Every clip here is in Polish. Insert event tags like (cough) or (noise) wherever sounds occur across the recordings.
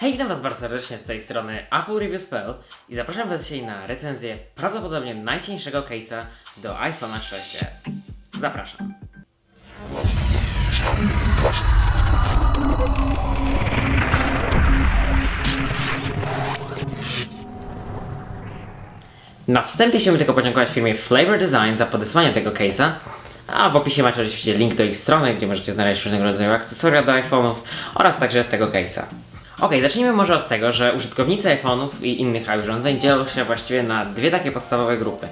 Hej, witam Was bardzo serdecznie z tej strony Apple Reviews.pl i zapraszam Was dzisiaj na recenzję prawdopodobnie najcieńszego case'a do iPhone'a 6s. Zapraszam. Na wstępie chciałbym tylko podziękować firmie Flavor Design za podesłanie tego case'a, a w opisie macie oczywiście link do ich strony, gdzie możecie znaleźć różnego rodzaju akcesoria do iPhone'ów oraz także tego case'a. Ok, zacznijmy może od tego, że użytkownicy iPhone'ów i innych urządzeń dzielą się właściwie na dwie takie podstawowe grupy.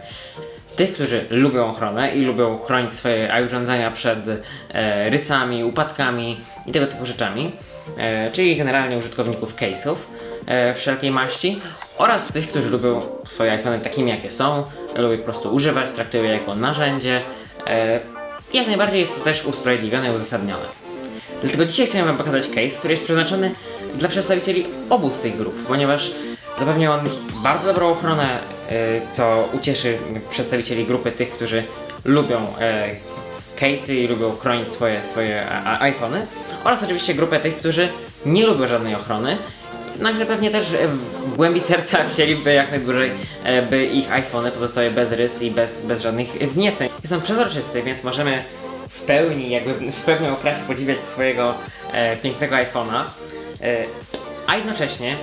Tych, którzy lubią ochronę i lubią chronić swoje urządzenia przed e, rysami, upadkami i tego typu rzeczami, e, czyli generalnie użytkowników case'ów e, wszelkiej maści oraz tych, którzy lubią swoje iPhony takimi jakie są, lubią po prostu używać, traktują je jako narzędzie e, jak najbardziej jest to też usprawiedliwione i uzasadnione. Dlatego dzisiaj chciałem Wam pokazać case, który jest przeznaczony dla przedstawicieli obu z tych grup, ponieważ zapewnia on bardzo dobrą ochronę, y, co ucieszy przedstawicieli grupy tych, którzy lubią e, case'y i lubią chronić swoje, swoje iPhony oraz oczywiście grupę tych, którzy nie lubią żadnej ochrony Nagle pewnie też e, w głębi serca (laughs) chcieliby jak najdłużej, e, by ich iPhony pozostały bez rys i bez, bez żadnych wnieceń. Jest on przezroczysty, więc możemy w pełni, jakby w pełnej oprasie podziwiać swojego e, pięknego iPhone'a. E, a jednocześnie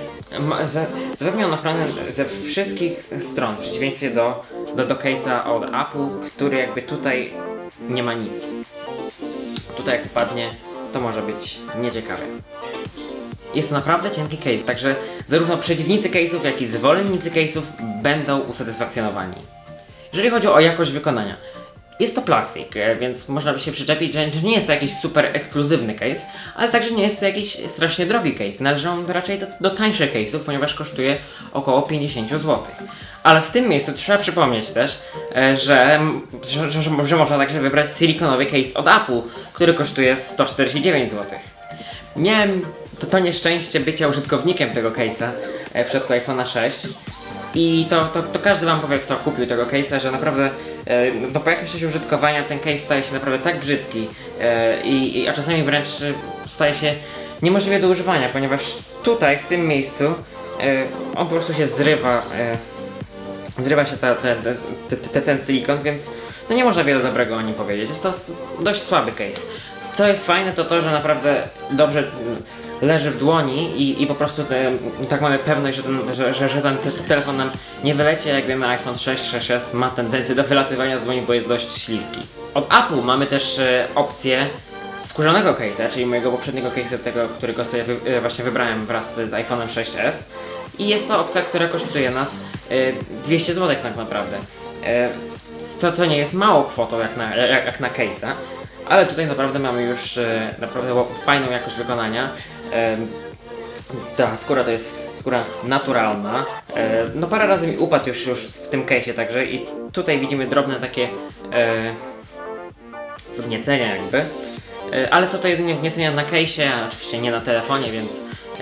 zapewnia on ochronę ze wszystkich stron, w przeciwieństwie do, do, do case'a od Apple, który jakby tutaj nie ma nic. Tutaj jak wpadnie, to może być nieciekawe. Jest to naprawdę cienki case, także zarówno przeciwnicy case'ów, jak i zwolennicy case'ów będą usatysfakcjonowani. Jeżeli chodzi o jakość wykonania, jest to plastik, e, więc można by się przyczepić, że nie jest to jakiś super ekskluzywny case, ale także nie jest to jakiś strasznie drogi case. Należy on raczej do, do tańszych case'ów, ponieważ kosztuje około 50 zł. Ale w tym miejscu trzeba przypomnieć też, e, że, że, że, że można także wybrać silikonowy case od Apple, który kosztuje 149 zł. Miałem to, to nieszczęście bycia użytkownikiem tego case'a e, w przypadku iPhone'a 6 i to, to, to każdy wam powie, kto kupił tego case'a, że naprawdę no, po jakimś czasie użytkowania ten case staje się naprawdę tak brzydki e, i, i, a czasami wręcz staje się niemożliwy do używania, ponieważ tutaj, w tym miejscu e, on po prostu się zrywa zrywa się ta, te, te, te, ten silikon, więc no nie można wiele dobrego o nim powiedzieć. Jest to dość słaby case. Co jest fajne, to to, że naprawdę dobrze leży w dłoni i, i po prostu te, tak mamy pewność, że ten, że, że, ten te, telefon nam nie wylecie. Jak wiemy, iPhone 6, 6s ma tendencję do wylatywania z dłoni, bo jest dość śliski. Od Apple mamy też e, opcję skórzanego case'a, czyli mojego poprzedniego case'a, tego, którego sobie wy, e, właśnie wybrałem wraz z iPhone'em 6s. I jest to opcja, która kosztuje nas e, 200 zł tak naprawdę. E, co to nie jest mało kwotą jak na, jak, jak na case'a, ale tutaj naprawdę mamy już e, naprawdę fajną jakość wykonania. Ta skóra to jest skóra naturalna. No parę razy mi upadł już, już w tym case'ie także i tutaj widzimy drobne takie wgniecenia jakby. E, Ale są to jedynie wgniecenia na case'ie, oczywiście nie na telefonie, więc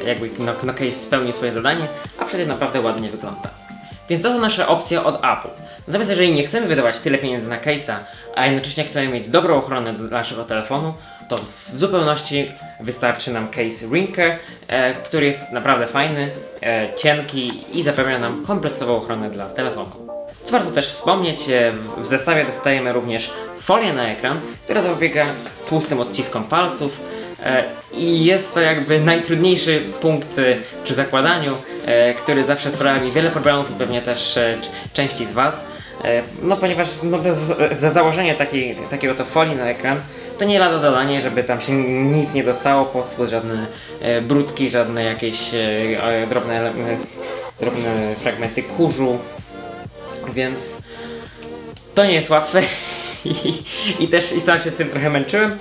jakby no, no case spełni swoje zadanie, a wtedy naprawdę ładnie wygląda. Więc to są nasze opcje od Apple. Natomiast jeżeli nie chcemy wydawać tyle pieniędzy na case'a, a jednocześnie chcemy mieć dobrą ochronę dla naszego telefonu, to w zupełności wystarczy nam case Rinker, e, który jest naprawdę fajny, e, cienki i zapewnia nam kompleksową ochronę dla telefonu. Co warto też wspomnieć, e, w- zestawie dostajemy również folię na ekran, która zapobiega tłustym odciskom palców i jest to jakby najtrudniejszy punkt e, przy zakładaniu, e, który zawsze sprawia mi wiele problemów pewnie też e, części z Was. E, No ponieważ no, za założenie takiej, takiego to folii na ekran to nie lada zadanie, żeby tam się nic nie dostało, po prostu żadne e, brudki, żadne jakieś e, e, drobne, e, drobne fragmenty kurzu, więc to nie jest łatwe (laughs) i, i też i sam się z tym trochę męczyłem,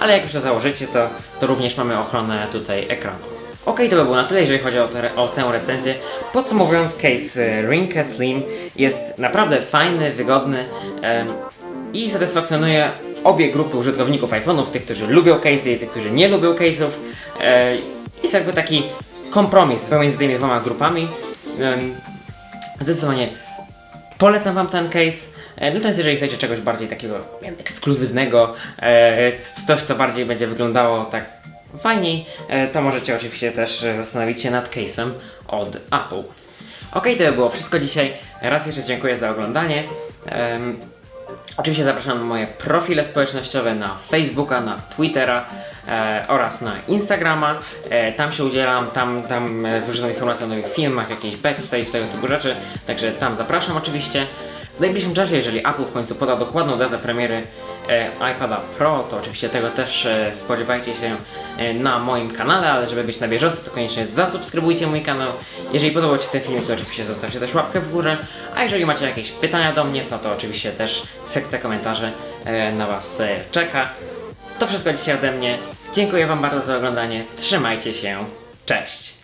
ale jak już to założycie, to, to również mamy ochronę tutaj ekranu. Ok, to by było na tyle, jeżeli chodzi o, te, o tę recenzję. Podsumowując, case e, Rinke Slim jest naprawdę fajny, wygodny em, i satysfakcjonuje obie grupy użytkowników iPhone'ów, tych, którzy lubią case'y i tych, którzy nie lubią case'ów. E, jest jakby taki kompromis pomiędzy tymi dwoma grupami. Zdecydowanie Polecam wam ten case. E, Natomiast jeżeli chcecie czegoś bardziej takiego wiem, ekskluzywnego, e, coś co bardziej będzie wyglądało tak fajniej, e, to możecie oczywiście też zastanowić się nad case'em od Apple. Ok, to by było wszystko dzisiaj. Raz jeszcze dziękuję za oglądanie. Em, Oczywiście zapraszam na moje profile społecznościowe na Facebooka, na Twittera e, oraz na Instagrama. E, tam się udzielam, tam, tam wyrzucam informacje o nowych filmach, jakiś backstage, tego typu rzeczy. Także tam zapraszam oczywiście. W najbliższym czasie, jeżeli Apple w końcu poda dokładną datę premiery e, iPada Pro, to oczywiście tego też e, spodziewajcie się e, na moim kanale, ale żeby być na bieżąco, to koniecznie zasubskrybujcie mój kanał. Jeżeli podobał się ten film, to oczywiście zostawcie też łapkę w górę, a jeżeli macie jakieś pytania do mnie, no to oczywiście też sekcja komentarzy e, na Was e, czeka. To wszystko dzisiaj ode mnie. Dziękuję Wam bardzo za oglądanie. Trzymajcie się. Cześć!